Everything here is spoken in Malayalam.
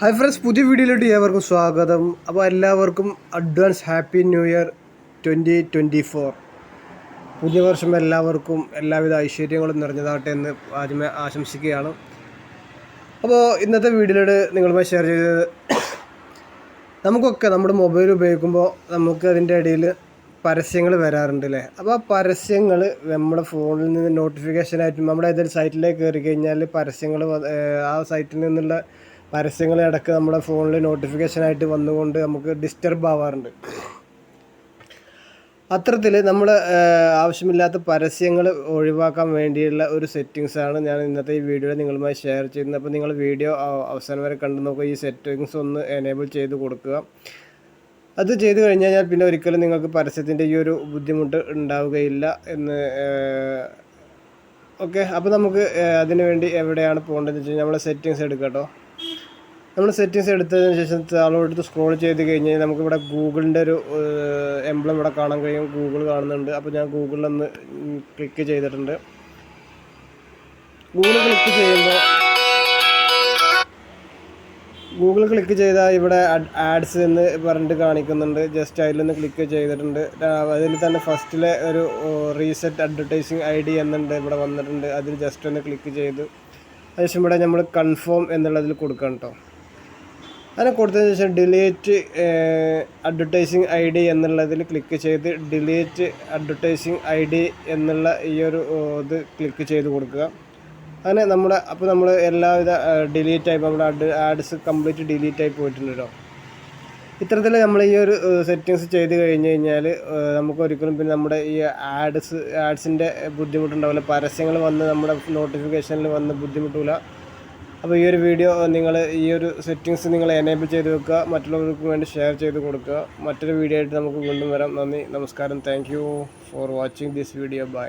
ഹായ് ഫ്രണ്ട്സ് പുതിയ വീഡിയോയിലോട്ട് ഏവർക്കും സ്വാഗതം. അപ്പോൾ എല്ലാവർക്കും advance happy new year twenty twenty four പുതിയ വർഷം എല്ലാവർക്കും എല്ലാവിധ ഐശ്വര്യങ്ങളും നിറഞ്ഞതാകട്ടെ എന്ന് ആദ്യമേ ആശംസിക്കുകയാണ്. അപ്പോൾ ഇന്നത്തെ വീഡിയോയിലോട് നിങ്ങളുമായി ഷെയർ ചെയ്തത് നമുക്കൊക്കെ നമ്മുടെ മൊബൈൽ ഉപയോഗിക്കുമ്പോൾ നമുക്ക് അതിന്റെ ഇടയിൽ പരസ്യങ്ങൾ വരാറുണ്ട് അല്ലേ? അപ്പോൾ ആ പരസ്യങ്ങൾ നമ്മുടെ ഫോണിൽ നിന്ന് നോട്ടിഫിക്കേഷനായിട്ടും നമ്മുടെ ഏതൊരു സൈറ്റിലേക്ക് കയറി കഴിഞ്ഞാൽ പരസ്യങ്ങൾ ആ സൈറ്റിൽ നിന്നുള്ള പരസ്യങ്ങൾ ഇടയ്ക്ക് നമ്മുടെ ഫോണിൽ നോട്ടിഫിക്കേഷനായിട്ട് വന്നുകൊണ്ട് നമുക്ക് ഡിസ്റ്റർബ് ആവാറുണ്ട്. അത്തരത്തിൽ നമ്മൾ ആവശ്യമില്ലാത്ത പരസ്യങ്ങൾ ഒഴിവാക്കാൻ വേണ്ടിയുള്ള ഒരു സെറ്റിങ്സാണ് ഞാൻ ഇന്നത്തെ ഈ വീഡിയോയിൽ നിങ്ങളുമായി ഷെയർ ചെയ്യുന്നത്. അപ്പോൾ നിങ്ങൾ വീഡിയോ അവസാനം വരെ കണ്ടു നോക്കുക. ഈ സെറ്റിങ്സ് ഒന്ന് എനേബിൾ ചെയ്ത് കൊടുക്കുക. അത് ചെയ്തു കഴിഞ്ഞാൽ ഞാൻ പിന്നെ ഒരിക്കലും നിങ്ങൾക്ക് പരസ്യത്തിന്റെ ഈ ഒരു ബുദ്ധിമുട്ട് ഉണ്ടാവുകയില്ല എന്ന് ഓക്കെ അപ്പോൾ നമുക്ക് അതിനുവേണ്ടി എവിടെയാണ് പോകേണ്ടതെന്ന് വെച്ച് കഴിഞ്ഞാൽ നമ്മൾ സെറ്റിങ്സ് എടുക്കാം കേട്ടോ. നമ്മൾ സെറ്റിങ്സ് എടുത്തതിന് ശേഷം താഴോട്ട് സ്ക്രോൾ ചെയ്ത് കഴിഞ്ഞ് കഴിഞ്ഞാൽ നമുക്കിവിടെ ഗൂഗിളിന്റെ ഒരു എംബ്ലം ഇവിടെ കാണാൻ കഴിയും. ഗൂഗിൾ കാണുന്നുണ്ട്. അപ്പോൾ ഞാൻ ഗൂഗിളിലൊന്ന് ക്ലിക്ക് ചെയ്തിട്ടുണ്ട്. ഗൂഗിൾ ക്ലിക്ക് ചെയ്യുമ്പോൾ ഗൂഗിൾ ക്ലിക്ക് ചെയ്താൽ ഇവിടെ ആഡ്സ് എന്ന് പറഞ്ഞിട്ട് കാണിക്കുന്നുണ്ട്. ജസ്റ്റ് അതിലൊന്ന് ക്ലിക്ക് ചെയ്തിട്ടുണ്ട്. അതിൽ തന്നെ ഫസ്റ്റിലെ ഒരു റീസെറ്റ് അഡ്വർടൈസിങ് ഐ ഡി എന്നുണ്ട് ഇവിടെ വന്നിട്ടുണ്ട്. അതിൽ ജസ്റ്റ് ഒന്ന് ക്ലിക്ക് ചെയ്ത്. അതിനുശേഷം ഇവിടെ നമ്മൾ കൺഫേം എന്നുള്ളതിൽ കൊടുക്കണം കേട്ടോ അങ്ങനെ കൊടുത്തതിന് ശേഷം ഡിലീറ്റ് അഡ്വർടൈസിങ് ഐ ഡി എന്നുള്ളതിൽ ക്ലിക്ക് ചെയ്ത് ഡിലീറ്റ് അഡ്വർടൈസിങ് ഐ ഡി എന്നുള്ള ഈ ഒരു ഇത് ക്ലിക്ക് ചെയ്ത് കൊടുക്കുക. അങ്ങനെ നമ്മുടെ അപ്പോൾ നമ്മൾ എല്ലാവിധ ഡിലീറ്റ് ആയി നമ്മുടെ അഡ് ആഡ്സ് കംപ്ലീറ്റ് ഡിലീറ്റ് ആയി പോയിട്ടുണ്ട് ഇത്തരത്തിൽ നമ്മൾ ഈ ഒരു സെറ്റിങ്സ് ചെയ്ത് കഴിഞ്ഞ് കഴിഞ്ഞാൽ നമുക്ക് ഒരിക്കലും പിന്നെ നമ്മുടെ ഈ ആഡ്സ് ആഡ്സിന്റെ ബുദ്ധിമുട്ടുണ്ടാവില്ല. പരസ്യങ്ങൾ വന്ന് നമ്മുടെ നോട്ടിഫിക്കേഷനിൽ വന്ന് ബുദ്ധിമുട്ടില്ല അപ്പോൾ ഈ ഒരു വീഡിയോ നിങ്ങൾ ഈ ഒരു സെറ്റിങ്സ് നിങ്ങൾ എനേബിൾ ചെയ്ത് വെക്കുക മറ്റുള്ളവർക്ക് വേണ്ടി ഷെയർ ചെയ്ത് കൊടുക്കുക. മറ്റൊരു വീഡിയോ ആയിട്ട് നമുക്ക് വീണ്ടും വരാം. നന്ദി നമസ്കാരം. Thank for watching this video bye